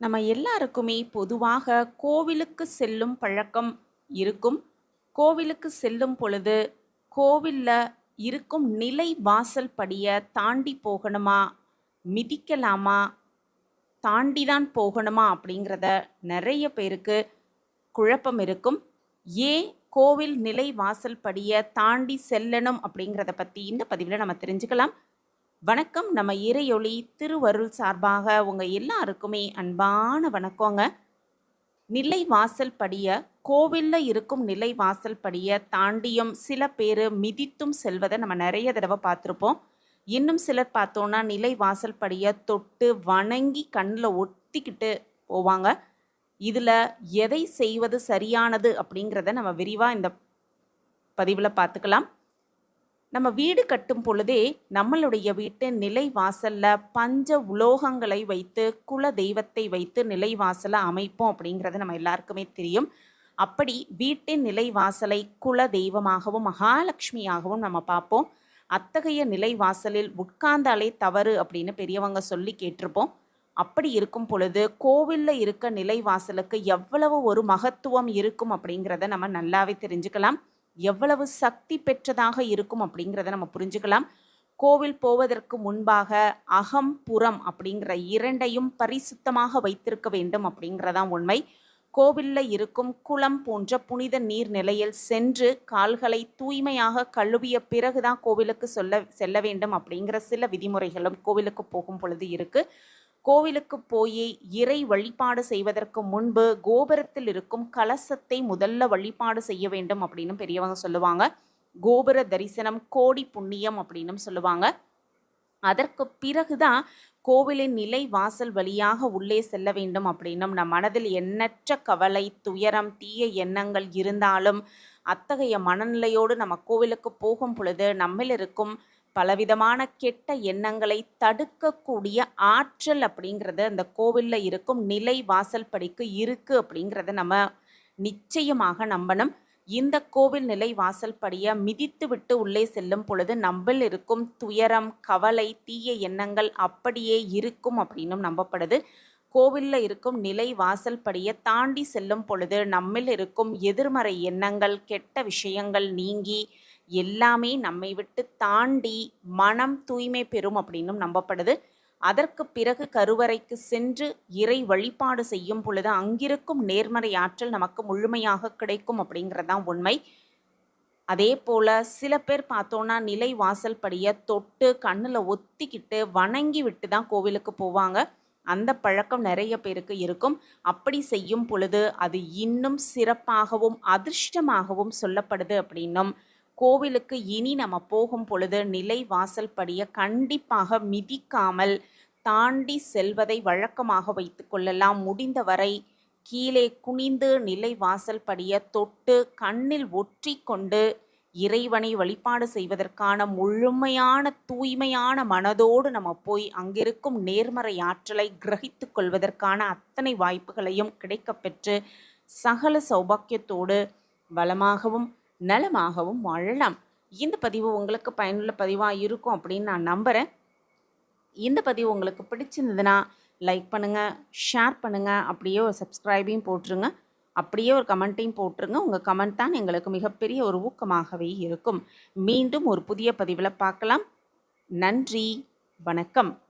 நம்ம எல்லாருக்குமே பொதுவாக கோவிலுக்கு செல்லும் பழக்கம் இருக்கும். கோவிலுக்கு செல்லும் பொழுது, கோவிலில் இருக்கும் நிலை வாசல் படியை தாண்டி போகணுமா? மிதிக்கலாமா? தாண்டி தான் போகணுமா? அப்படிங்கிறத நிறைய பேருக்கு குழப்பம் இருக்கும். ஏன் கோவில் நிலை வாசல் படியை தாண்டி செல்லணும் அப்படிங்கிறத பற்றி இந்த பதிவில் நம்ம தெரிஞ்சுக்கலாம். வணக்கம். நம்ம இறையொளி திருவருள் சார்பாக உங்கள் எல்லாருக்குமே அன்பான வணக்கங்க. நிலை வாசல் படிய கோவிலில் இருக்கும் நிலை வாசல் படிய தாண்டியும் சில பேர் மிதித்தும் செல்வதை நம்ம நிறைய தடவை பார்த்துருப்போம். இன்னும் சிலர் பார்த்தோன்னா நிலை வாசல் படிய தொட்டு வணங்கி கண்ணில் ஒத்திக்கிட்டு போவாங்க. இதில் எதை செய்வது சரியானது அப்படிங்கிறத நம்ம விரிவாக இந்த பதிவில் பார்த்துக்கலாம். நம்ம வீடு கட்டும் பொழுதே, நம்மளுடைய வீட்டு நிலை வாசல்ல பஞ்ச உலோகங்களை வைத்து, குல தெய்வத்தை வைத்து நிலை வாசல அமைப்போம் அப்படிங்கிறது நம்ம எல்லாருக்குமே தெரியும். அப்படி வீட்டின் நிலை வாசலை குல தெய்வமாகவும், மகாலட்சுமியாகவும் நம்ம பார்ப்போம். அத்தகைய நிலை வாசலில் உட்கார்ந்தாலே தவறு அப்படின்னு பெரியவங்க சொல்லி கேட்டிருப்போம். அப்படி இருக்கும் பொழுது, கோவிலில் இருக்க நிலை வாசலுக்கு எவ்வளவு ஒரு மகத்துவம் இருக்கும் அப்படிங்கிறத நம்ம நல்லாவே தெரிஞ்சுக்கலாம். எவ்வளவு சக்தி பெற்றதாக இருக்கும் அப்படிங்கிறத நம்ம புரிஞ்சுக்கலாம். கோவில் போவதற்கு முன்பாக அகம், புறம் அப்படிங்கிற இரண்டையும் பரிசுத்தமாக வைத்திருக்க வேண்டும் அப்படிங்கிறதான் உண்மை. கோவில்ல இருக்கும் குளம் போன்ற புனித நீர் நிலையில் சென்று கால்களை தூய்மையாக கழுவிய பிறகு தான் கோவிலுக்கு சொல்ல செல்ல வேண்டும் அப்படிங்கிற சில விதிமுறைகளும் கோவிலுக்கு போகும் பொழுது இருக்குது கோவிலுக்கு போய் இறை வழிபாடு செய்வதற்கு முன்பு கோபுரத்தில் இருக்கும் கலசத்தை முதல்ல வழிபாடு செய்ய வேண்டும் அப்படின்னு பெரியவங்க சொல்லுவாங்க. கோபுர தரிசனம் கோடி புண்ணியம் அப்படின்னும் சொல்லுவாங்க. அதற்கு பிறகு தான் கோவிலின் நிலை வாசல் வழியாக உள்ளே செல்ல வேண்டும் அப்படின்னும், நம் மனதில் எண்ணற்ற கவலை, துயரம், தீய எண்ணங்கள் இருந்தாலும், அத்தகைய மனநிலையோடு நம்ம கோவிலுக்கு போகும் பொழுது, நம்மில் இருக்கும் பலவிதமான கெட்ட எண்ணங்களை தடுக்கக்கூடிய ஆற்றல் அப்படிங்கிறது அந்த கோவிலில் இருக்கும் நிலை வாசல் படிக்கு இருக்கு அப்படிங்கிறத நம்ம நிச்சயமாக நம்பணும். இந்த கோவில் நிலை வாசல் படிய மிதித்துவிட்டு உள்ளே செல்லும் பொழுது, நம்மில் இருக்கும் துயரம், கவலை, தீய எண்ணங்கள் அப்படியே இருக்கும் அப்படின்னும் நம்பப்படுது. கோவிலில் இருக்கும் நிலை வாசல் படியை தாண்டி செல்லும் பொழுது, நம்மில் இருக்கும் எதிர்மறை எண்ணங்கள், கெட்ட விஷயங்கள் நீங்கி, எல்லாமே நம்மை விட்டு தாண்டி மனம் தூய்மை பெறும் அப்படின்னும் நம்பப்படுது. அதற்கு பிறகு கருவறைக்கு சென்று இறை வழிபாடு செய்யும் பொழுது, அங்கிருக்கும் நேர்மறை ஆற்றல் நமக்கு முழுமையாக கிடைக்கும் அப்படிங்கிறது தான் உண்மை. அதேபோல சில பேர் பார்த்தோன்னா நிலை வாசல் படிய தொட்டு கண்ணில் ஒத்திக்கிட்டு வணங்கி விட்டு தான் கோவிலுக்கு போவாங்க. அந்த பழக்கம் நிறைய பேருக்கு இருக்கும். அப்படி செய்யும் பொழுது, அது இன்னும் சிறப்பாகவும், அதிர்ஷ்டமாகவும் சொல்லப்படுது அப்படின்னும், கோவிலுக்கு இனி நம்ம போகும் பொழுது நிலை வாசல் படிய கண்டிப்பாக மிதிக்காமல், தாண்டி செல்வதை வழக்கமாக வைத்து கொள்ளலாம். முடிந்தவரை கீழே குனிந்து நிலை வாசல் படிய தொட்டு கண்ணில் ஒற்றிக்கொண்டு, இறைவனை வழிபாடு செய்வதற்கான முழுமையான, தூய்மையான மனதோடு நம்ம போய் அங்கிருக்கும் நேர்மறை ஆற்றலை கிரகித்து கொள்வதற்கான அத்தனை வாய்ப்புகளையும் கிடைக்கப்பெற்று சகல சௌபாக்கியத்தோடு வளமாகவும், நலமாகவும் வாழலாம். இந்த பதிவு உங்களுக்கு பயனுள்ள பதிவாக இருக்கும் அப்படின்னு நான் நம்புகிறேன் இந்த பதிவு உங்களுக்கு பிடிச்சிருந்ததுன்னா, லைக் பண்ணுங்கள் ஷேர் பண்ணுங்கள் அப்படியே ஒரு சப்ஸ்கிரைபையும் போட்டுருங்க. அப்படியே ஒரு கமெண்ட்டையும் போட்டுருங்க. உங்கள் கமெண்ட் தான் எங்களுக்கு மிகப்பெரிய ஒரு ஊக்கமாகவே இருக்கும். மீண்டும் ஒரு புதிய பதிவில் பார்க்கலாம். நன்றி, வணக்கம்.